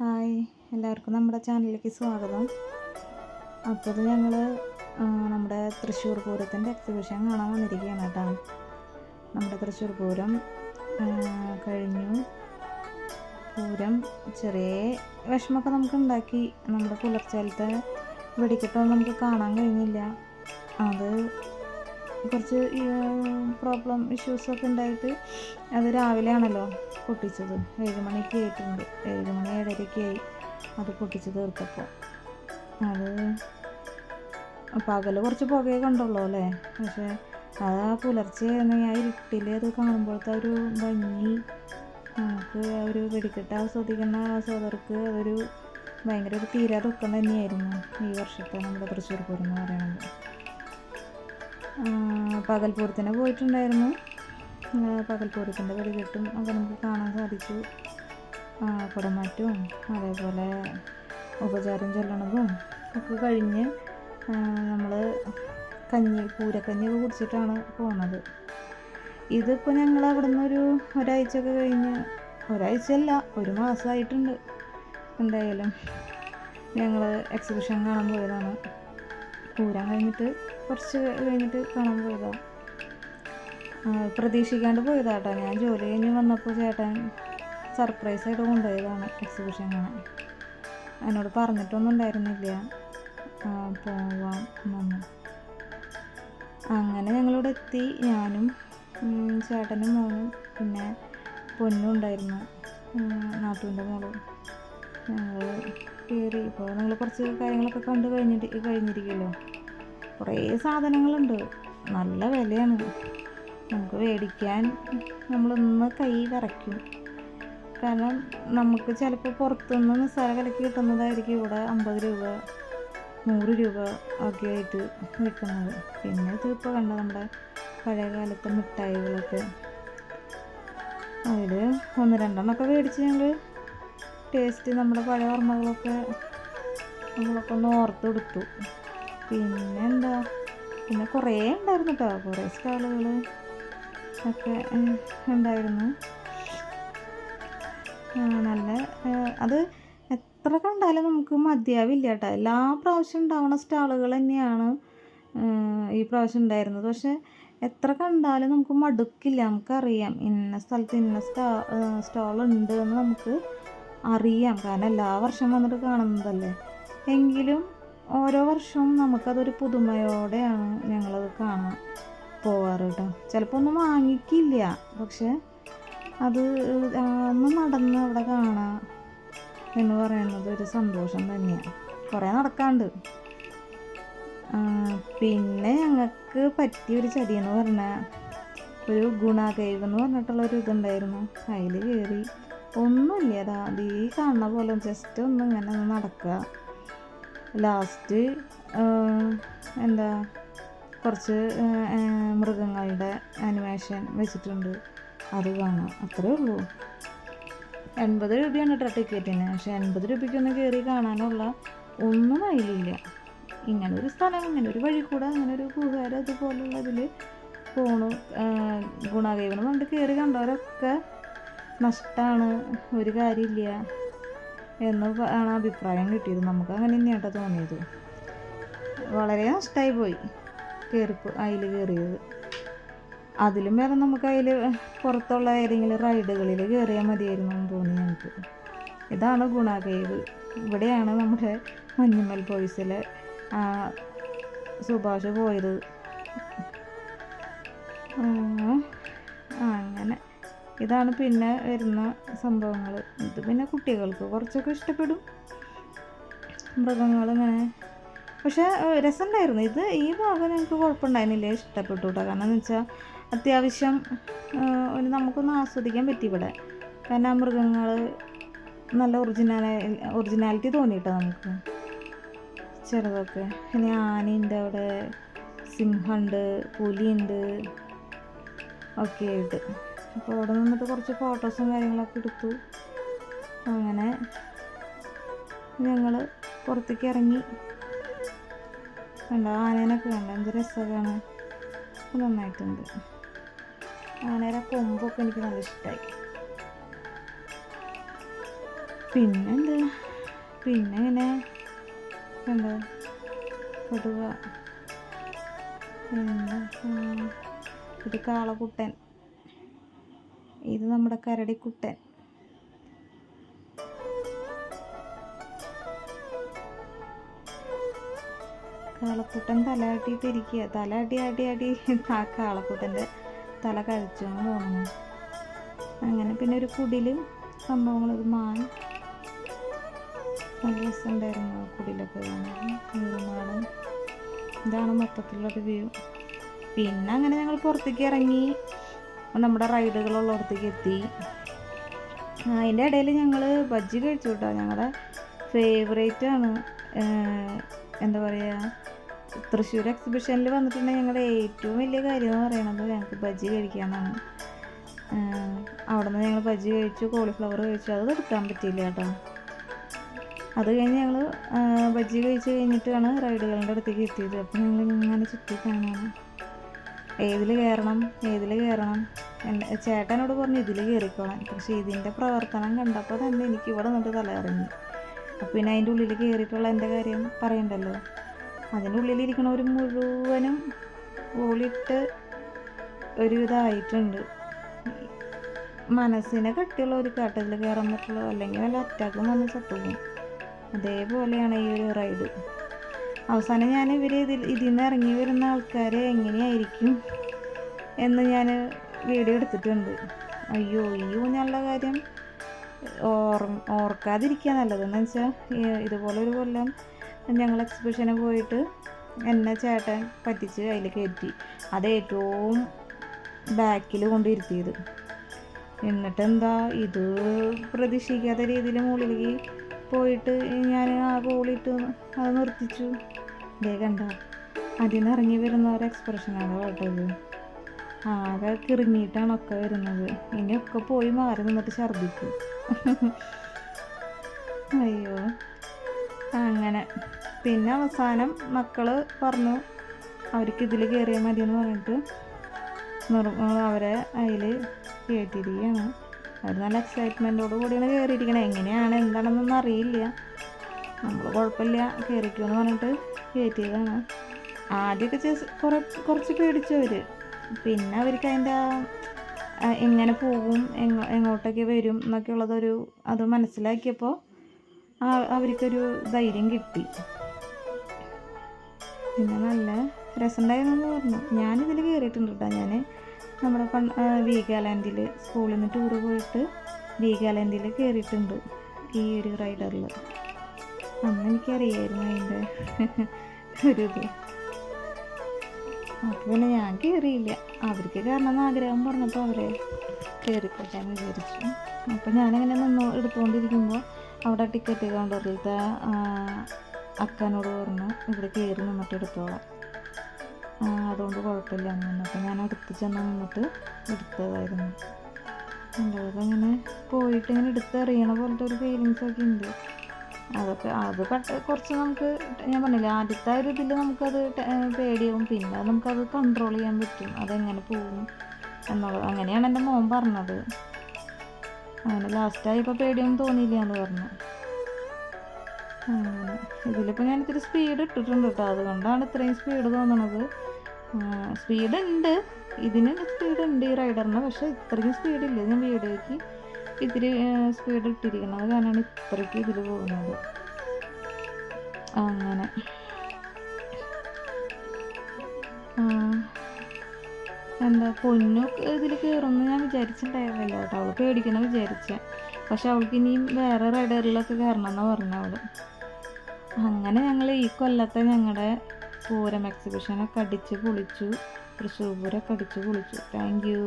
Hi എല്ലാവർക്കും നമ്മുടെ ചാനലിലേക്ക് സ്വാഗതം. അപ്പോൾ ഞങ്ങൾ നമ്മുടെ തൃശ്ശൂർ പൂരത്തിന്റെ എക്സിബിഷൻ കാണാൻ വന്നിരിക്കുകയാണ് കേട്ടോ. നമ്മുടെ തൃശ്ശൂർ പൂരം കഴിഞ്ഞു. പൂരം ചെറിയ വിഷമമൊക്കെ നമുക്ക് ഉണ്ടാക്കി. നമ്മുടെ പുലർച്ചാലത്തെ വെടിക്കെട്ടൊന്നും നമുക്ക് കാണാൻ കഴിഞ്ഞില്ല. അത് കുറച്ച് പ്രോബ്ലം ഇഷ്യൂസൊക്കെ ഉണ്ടായിട്ട് അത് രാവിലെ ആണല്ലോ പൊട്ടിച്ചത്. ഏഴ് മണിക്ക് ആയിട്ടുണ്ട്. ഏഴ് മണി ഏഴരയ്ക്ക് ആയി അത് പൊട്ടിച്ച് തീർത്തപ്പോൾ അത് പകൽ കുറച്ച് പുകയെ കണ്ടുള്ളൂ അല്ലേ? പക്ഷേ അത് ആ പുലർച്ചെ ആ ഇരുട്ടിൽ അത് കാണുമ്പോഴത്തെ ഒരു ഭംഗി നമുക്ക് ഒരു വെടിക്കെട്ട് ആസ്വദിക്കുന്ന ആസ്വാദകർക്ക് അതൊരു ഭയങ്കര ഒരു തീരാ ദുഃഖം തന്നെയായിരുന്നു ഈ വർഷത്തെ നമ്മുടെ തൃശ്ശൂർ പൂരം എന്ന് പറയുന്നത്. ആ, പകൽപ്പൂരത്തിന് പോയിട്ടുണ്ടായിരുന്നു. പകൽപൂരത്തിന്റെ വെടികെട്ടും ഒക്കെ നമുക്ക് കാണാൻ സാധിച്ചു. കുടമാറ്റവും അതേപോലെ ഉപചാരം ചൊല്ലണതും ഒക്കെ കഴിഞ്ഞ് നമ്മൾ കഞ്ഞി പൂരക്കഞ്ഞിയൊക്കെ കുടിച്ചിട്ടാണ് പോണത്. ഇതിപ്പോൾ ഞങ്ങൾ അവിടെ നിന്ന് ഒരു ഒരാഴ്ചയൊക്കെ കഴിഞ്ഞ് ഒരാഴ്ചയല്ല ഒരു മാസമായിട്ടുണ്ട് എന്തായാലും ഞങ്ങൾ എക്സിബിഷൻ കാണാൻ പോയതാണ്. പൂരം കഴിഞ്ഞിട്ട് കുറച്ച് കഴിഞ്ഞിട്ട് കാണാൻ പോയതാണ് ആ, പ്രതീക്ഷിക്കാണ്ട് പോയതാട്ടോ ഞാൻ. ജോലി കഴിഞ്ഞ് വന്നപ്പോൾ ചേട്ടൻ സർപ്രൈസായിട്ട് കൊണ്ടുപോയതാണ് എക്സിബിഷൻ കാണാൻ എന്നോട് പറഞ്ഞിട്ടൊന്നും ഉണ്ടായിരുന്നില്ല. പോവാം എന്നൊന്നും അങ്ങനെ ഞങ്ങളിവിടെ എത്തി. ഞാനും ചേട്ടനും മോനും പിന്നെ പൊന്നും ഉണ്ടായിരുന്നു. നാട്ടുവിന്റെ മോളും. ഞങ്ങൾ കയറി. ഇപ്പോൾ നിങ്ങൾ കുറച്ച് കാര്യങ്ങളൊക്കെ കണ്ടു കഴിഞ്ഞിട്ട് കഴിഞ്ഞിരിക്കുമല്ലോ കുറേ സാധനങ്ങളുണ്ട്. നല്ല വിലയാണ്. നമുക്ക് മേടിക്കാൻ നമ്മളൊന്ന് കൈ വിറയ്ക്കും കാരണം നമുക്ക് ചിലപ്പോൾ പുറത്തുനിന്ന് നിസ്സാര വിലക്ക് കിട്ടുന്നതായിരിക്കും ഇവിടെ അമ്പത് രൂപ നൂറ് രൂപ ഒക്കെ ആയിട്ട് വിൽക്കുന്നത്. പിന്നെ ഇതിപ്പോൾ കണ്ട നമ്മുടെ പഴയ കാലത്തെ മിഠായികളൊക്കെ. അതിൽ ഒന്ന് രണ്ടെണ്ണമൊക്കെ മേടിച്ച് ഞങ്ങൾ ടേസ്റ്റ് നമ്മുടെ പഴയ ഓർമ്മകളൊക്കെ നമ്മളൊക്കെ ഒന്ന് ഓർത്തെടുത്തു. പിന്നെ എന്താ പിന്നെ കുറേ ഉണ്ടായിരുന്നു കേട്ടോ കുറേ സ്റ്റാളുകൾ ഒക്കെ ഉണ്ടായിരുന്നു. നല്ല അത് എത്ര കണ്ടാലും നമുക്ക് മതിയാവില്ല കേട്ടോ എല്ലാ പ്രാവശ്യം ഉണ്ടാവുന്ന സ്റ്റാളുകൾ തന്നെയാണ് ഈ പ്രാവശ്യം ഉണ്ടായിരുന്നത്. പക്ഷെ എത്ര കണ്ടാലും നമുക്ക് മടുക്കില്ല. നമുക്കറിയാം ഇന്ന സ്ഥലത്ത് ഇന്ന സ്റ്റാ സ്റ്റാളുണ്ട് എന്ന് നമുക്ക് അറിയാം. കാരണം എല്ലാ വർഷവും വന്നിട്ട് കാണുന്നതല്ലേ? എങ്കിലും ഓരോ വർഷവും നമുക്കതൊരു പുതുമയോടെയാണ് ഞങ്ങളത് കാണാൻ പോവാറ് കേട്ടോ ചിലപ്പോൾ ഒന്നും വാങ്ങിക്കില്ല. പക്ഷെ അത് ഒന്ന് നടന്ന് അവിടെ കാണാം എന്ന് പറയുന്നത് ഒരു സന്തോഷം തന്നെയാണ് കുറേ നടക്കാണ്ട്. പിന്നെ ഞങ്ങൾക്ക് പറ്റിയൊരു ചതി എന്ന് പറഞ്ഞാൽ ഒരു ഗുണ കൈവ് എന്ന് പറഞ്ഞിട്ടുള്ള ഒരു ഇതുണ്ടായിരുന്നു. അതിൽ കയറി ഒന്നുമില്ല അതാ ഈ കാണുന്ന പോലെ ജസ്റ്റ് ഒന്ന് ഇങ്ങനെ ഒന്ന് നടക്കുക. ലാസ്റ്റ് എന്താ കുറച്ച് മൃഗങ്ങളുടെ അനിമേഷൻ വെച്ചിട്ടുണ്ട്. അത് കാണാം. അത്രേ ഉള്ളൂ. എൺപത് രൂപയാണ് കേട്ടോ ടിക്കറ്റിന് പക്ഷെ എൺപത് രൂപയ്ക്കൊന്നും കയറി കാണാനുള്ള ഒന്നും അതിലില്ല ഇങ്ങനെ ഒരു സ്ഥലം ഇങ്ങനെ ഒരു വഴി കൂടെ അങ്ങനെ ഒരു കൂട്ടുകാർ അതുപോലുള്ളതിൽ പോണു. ഗുണകൈവനം കൊണ്ട് കയറി കണ്ടവരൊക്കെ നഷ്ടമാണ് ഒരു കാര്യമില്ല എന്ന് ആണ് അഭിപ്രായം കിട്ടിയത്. നമുക്ക് അങ്ങനെ തന്നെയാട്ടോ തോന്നിയത്. വളരെ നഷ്ടമായി പോയി കയറിപ്പ് അതിൽ കയറിയത് അതിലും വേറെ നമുക്ക് അതിൽ പുറത്തുള്ള ഏതെങ്കിലും റൈഡുകളിൽ കയറിയാൽ മതിയായിരുന്നു എന്ന് തോന്നി നമുക്ക് ഇതാണ് ഗുണ കേവ് ഇവിടെയാണ് നമ്മുടെ മഞ്ഞുമൽ ബോയ്സിലെ ആ, സുഭാഷ് പോയത്. ഇതാണ് പിന്നെ വരുന്ന സംഭവങ്ങൾ ഇത് പിന്നെ കുട്ടികൾക്ക് കുറച്ചൊക്കെ ഇഷ്ടപ്പെടും. മൃഗങ്ങളിങ്ങനെ പക്ഷേ രസമുണ്ടായിരുന്നു. ഇത് ഈ ഭാഗം ഞങ്ങൾക്ക് കുഴപ്പമുണ്ടായിരുന്നില്ല. ഇഷ്ടപ്പെട്ടു കേട്ടോ. കാരണം എന്ന് വെച്ചാൽ അത്യാവശ്യം ഒരു നമുക്കൊന്ന് ആസ്വദിക്കാൻ പറ്റി ഇവിടെ. കാരണം ആ മൃഗങ്ങൾ നല്ല ഒറിജിനാല ഒറിജിനാലിറ്റി തോന്നിയിട്ടോ നമുക്ക്. ചെറുതൊക്കെ. പിന്നെ ആനയുണ്ട് അവിടെ. സിംഹമുണ്ട് പുലിയുണ്ട്. ഒക്കെ ആയിട്ട് അപ്പോൾ അവിടെ നിന്നിട്ട് കുറച്ച് ഫോട്ടോസും കാര്യങ്ങളൊക്കെ എടുത്തു. അങ്ങനെ ഞങ്ങൾ പുറത്തേക്ക് ഇറങ്ങി. കണ്ടോ? ആനേനൊക്കെ കണ്ടോ? എന്ത് രസമാണ്. നന്നായിട്ടുണ്ട്. ആനയുടെ കൊമ്പൊക്കെ എനിക്ക് നല്ല ഇഷ്ടമായി പിന്നെന്താ? പിന്നെ ഇങ്ങനെ എന്താ കടുവ പിന്നെ ഇത് കാളക്കുട്ടൻ. ഇത് നമ്മുടെ കരടിക്കുട്ടൻ. കാളക്കുട്ടൻ തലയാട്ടിയിട്ടിരിക്കുക തല അടി അടി അടി ആ കാളക്കുട്ടന്റെ തല കഴിച്ചു എന്ന് തോന്നുന്നു അങ്ങനെ പിന്നെ ഒരു കുടിലും സംഭവങ്ങൾ ഒരു മാൻ നല്ല രസമുണ്ടായിരുന്നു ആ കുടിലൊക്കെ കാണാൻ. ഇതാണ് മൊത്തത്തിലുള്ളൊരു വ്യൂ. പിന്നെ അങ്ങനെ ഞങ്ങൾ പുറത്തേക്ക് ഇറങ്ങി. നമ്മുടെ റൈഡുകളുള്ളിടത്തേക്ക് എത്തി. അതിന്റെ ഇടയിൽ ഞങ്ങൾ ബജ്ജി കഴിച്ചു കേട്ടോ. ഞങ്ങളുടെ ഫേവറേറ്റ് ആണ്. എന്താ പറയുക തൃശ്ശൂർ എക്സിബിഷനിൽ വന്നിട്ടുണ്ടെങ്കിൽ ഞങ്ങളുടെ ഏറ്റവും വലിയ കാര്യം എന്ന് പറയുന്നത് ഞങ്ങൾക്ക് ബജ്ജി കഴിക്കാനാണ്. അവിടെ നിന്ന് ഞങ്ങൾ ബജ്ജി കഴിച്ചു കോളിഫ്ലവർ കഴിച്ചു. അത് എടുക്കാൻ പറ്റിയില്ല കേട്ടോ. അത് കഴിഞ്ഞ് ഞങ്ങൾ ബജ്ജി കഴിച്ച് കഴിഞ്ഞിട്ടാണ് റൈഡുകളുടെ അടുത്തേക്ക് എത്തിയത്. അപ്പോൾ ഞങ്ങൾ ഇങ്ങനെ ചുറ്റി കാണാൻ ഏതിൽ കയറണം? ഏതിൽ കയറണം? ചേട്ടനോട് പറഞ്ഞു ഇതിൽ കയറിക്കോളാൻ പക്ഷേ ഇതിന്റെ പ്രവർത്തനം കണ്ടപ്പോൾ തന്നെ എനിക്ക് ഇവിടെ നിന്നിട്ട് തലയിറങ്ങി അപ്പോൾ പിന്നെ അതിന്റെ ഉള്ളിൽ കയറിയിട്ടുള്ള എന്റെ കാര്യം പറയണ്ടല്ലോ? അതിന്റെ ഉള്ളിലിരിക്കണവർ മുഴുവനും ഓളിട്ട് ഒരു ഇതായിട്ടുണ്ട്. മനസ്സിനെ കട്ടിയുള്ള ഒരു കാട്ടത്തിൽ കയറാൻ പറ്റുള്ളൂ അല്ലെങ്കിൽ വല്ല അറ്റാക്കും വന്ന് ചത്തുപോകും. അതേപോലെയാണ് ഈ ഒരു റൈഡ് അവസാനം ഞാൻ ഇവർ ഇതിൽ ഇതിൽ നിന്ന് ഇറങ്ങി വരുന്ന ആൾക്കാരെ എങ്ങനെയായിരിക്കും എന്ന് ഞാൻ വീഡിയോ എടുത്തിട്ടുണ്ട്. അയ്യോ ഈ ഊഞ്ഞാലുള്ള കാര്യം. ഓർ ഓർക്കാതിരിക്കുക നല്ലതെന്ന് വെച്ചാൽ ഇതുപോലെ ഒരു കൊല്ലം ഞങ്ങൾ എക്സിബിഷന് പോയിട്ട് എന്നെ ചേട്ടൻ പറ്റിച്ച് അതിൽ കയറ്റി. അത് ഏറ്റവും ബാക്കിൽ കൊണ്ടിരുത്തിയത് എന്നിട്ട് എന്താ ഇത് പ്രതീക്ഷിക്കാത്ത രീതിയിൽ മുകളിലേക്ക് പോയിട്ട് ഞാൻ ആ കോളിട്ട് അത് നിർത്തിച്ചു. ഇതേ കണ്ട അതിൽ നിന്ന് ഇറങ്ങി വരുന്ന ഒരു എക്സ്പ്രഷനാണ് കേട്ടത് ആകെ കിറങ്ങിയിട്ടാണ് ഒക്കെ വരുന്നത്. ഇനി ഒക്കെ പോയി മാറി നിന്നിട്ട് ഛർദിക്കും അയ്യോ. അങ്ങനെ. പിന്നെ അവസാനം മക്കൾ പറഞ്ഞു അവർക്ക് ഇതിൽ കയറിയാൽ മതി എന്ന് പറഞ്ഞിട്ട് നിർ അവരെ അതിൽ കയറ്റിയിരിക്കുകയാണ് അവർ നല്ല എക്സൈറ്റ്മെന്റോട് കൂടിയാണ് കയറിയിരിക്കണത് എങ്ങനെയാണ്? എന്താണെന്നൊന്നും അറിയില്ല. നമ്മൾ കുഴപ്പമില്ല. കയറിക്കുമെന്ന് പറഞ്ഞിട്ട് കയറ്റിയതാണ് ആദ്യമൊക്കെ കുറച്ച് പേടിച്ചവർ പിന്നെ അവർക്ക് അതിന്റെ എങ്ങനെ പോകും എങ്ങോ എങ്ങോട്ടൊക്കെ വരും എന്നൊക്കെ ഉള്ളതൊരു അത് മനസ്സിലാക്കിയപ്പോൾ അവർക്കൊരു ധൈര്യം കിട്ടി. പിന്നെ നല്ല രസമുണ്ടായിരുന്നു പറഞ്ഞു. ഞാനിതിൽ കയറിയിട്ടുണ്ട് കേട്ടോ ഞാൻ നമ്മുടെ പൺ വീഗാലാൻഡിൽ സ്കൂളിൽ നിന്ന് ടൂറ് പോയിട്ട് വീഗാലാൻഡിൽ കയറിയിട്ടുണ്ട് ഈ ഒരു റൈഡറിൽ അന്ന് എനിക്കറിയായിരുന്നു അതിന്റെ ഒരു ഇത്. അപ്പോൾ പിന്നെ ഞാൻ കയറിയില്ല അവർക്ക് കയറണമെന്ന് ആഗ്രഹം പറഞ്ഞപ്പോൾ അവരെ കയറിക്കോട്ടെ എന്ന് വിചാരിച്ചു. അപ്പോൾ ഞാനങ്ങനെ നിന്ന് എടുത്തുകൊണ്ടിരിക്കുമ്പോൾ അവിടെ ടിക്കറ്റ് കൗണ്ടറിലത്തെ അക്കാനോട് പറഞ്ഞു ഇവിടെ കയറി നിന്നിട്ട് എടുത്തോളാം. അതുകൊണ്ട് കുഴപ്പമില്ല എന്ന് പറഞ്ഞു. അപ്പോൾ ഞാൻ അടുത്ത് ചെന്ന് നിന്നിട്ട് എടുത്തതായിരുന്നു. അല്ലാതെ അങ്ങനെ പോയിട്ട് ഇങ്ങനെ എടുത്തെറിയണ പോലത്തെ ഒരു ഫീലിങ്സൊക്കെ ഉണ്ട്. അതൊക്കെ അത് കുറച്ച് നമുക്ക് ഞാൻ പറഞ്ഞില്ല ആദ്യത്തെ ഒരു ഇതിൽ നമുക്കത് പേടിയാവും. പിന്നെ നമുക്കത് കൺട്രോൾ ചെയ്യാൻ പറ്റും. അതെങ്ങനെ പോകും എന്നുള്ളത്. അങ്ങനെയാണ് എന്റെ മോൻ പറഞ്ഞത്. അങ്ങനെ ലാസ്റ്റായപ്പോൾ പേടിയൊന്നും തോന്നിയില്ല എന്ന് പറഞ്ഞു. ഇതിലിപ്പോൾ ഞാൻ ഇത്തിരി സ്പീഡ് ഇട്ടിട്ടുണ്ട് കേട്ടോ അതുകൊണ്ടാണ് ഇത്രയും സ്പീഡ് തോന്നണത്. സ്പീഡ് ഉണ്ട്. ഇതിന് സ്പീഡ് ഉണ്ട് ഈ റൈഡറിന് പക്ഷേ ഇത്രയും സ്പീഡില്ല ഞാൻ വീഡിയോയ്ക്ക്. ഇത്തിരി സ്പീഡ് ഇട്ടിരിക്കുന്നത് കാരണമാണ് ഇത്രയ്ക്ക് ഇതിൽ പോകുന്നത്. അങ്ങനെ. എന്താ പൊന്നു ഇതിൽ കയറുമെന്ന് ഞാൻ വിചാരിച്ചിട്ടുണ്ടായിരുന്നില്ല കേട്ടോ. അവൾ പേടിക്കണം വിചാരിച്ച. പക്ഷെ അവൾക്ക് ഇനിയും വേറെ റൈഡറിലൊക്കെ കയറണം എന്നാണ് പറഞ്ഞു അവൾ. അങ്ങനെ ഞങ്ങൾ ഈ കൊല്ലത്തെ ഞങ്ങളുടെ പൂരം എക്സിബിഷനൊക്കെ അടിച്ച് പൊളിച്ചു. തൃശ്ശൂർ പൂരമൊക്കെ അടിച്ച് പൊളിച്ചു. Thank you